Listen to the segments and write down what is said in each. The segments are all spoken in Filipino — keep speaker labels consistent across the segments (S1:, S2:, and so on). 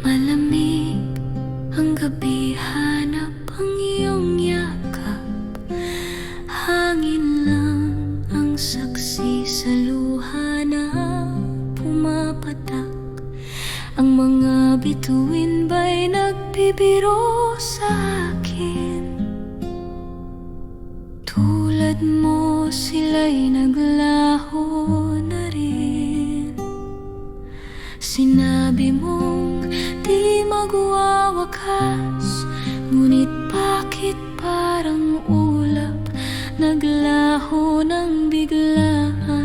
S1: Malamig ang gabi Hanap ang iyong yakap. Hangin lang ang saksi sa luha na pumapatak. Ang mga bituin ba'y nagbibiro sa akin? Tulad mo sila'y naglaho magwawakas Ngunit bakit parang ulap Naglaho ng biglaan?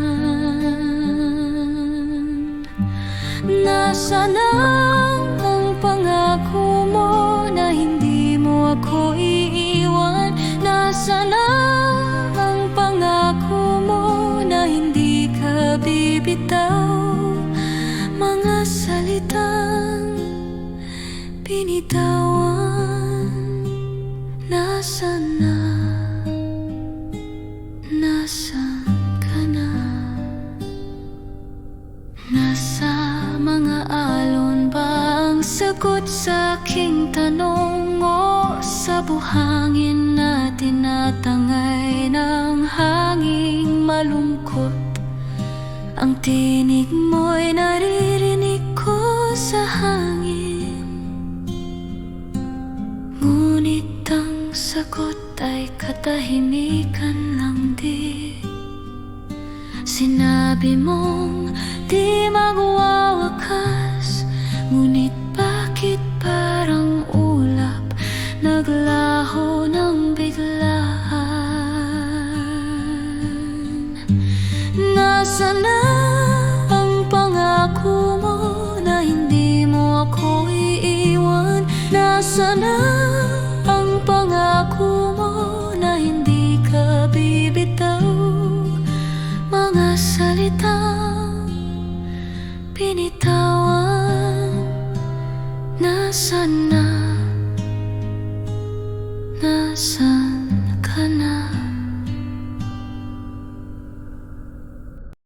S1: Nasaan ang pangako mo Na hindi mo ako iiwan? Nasaan ang pangako mo Na hindi ka bibitaw Mga salitang binitawan Nasaan na Nasaan ka na? Nasa mga alon ba ang sagot sa aking tanong? O sa buhangin na tinatangay ng hanging malungkot? Ang tinig mo'y naririnig ko sa hangin sagot ay katahimikan lang din Sinabi mong di magwawakas Ngunit bakit parang ulap Naglaho ng biglaan? Nasaan na mga salitang binitawan Nasaan na, nasaan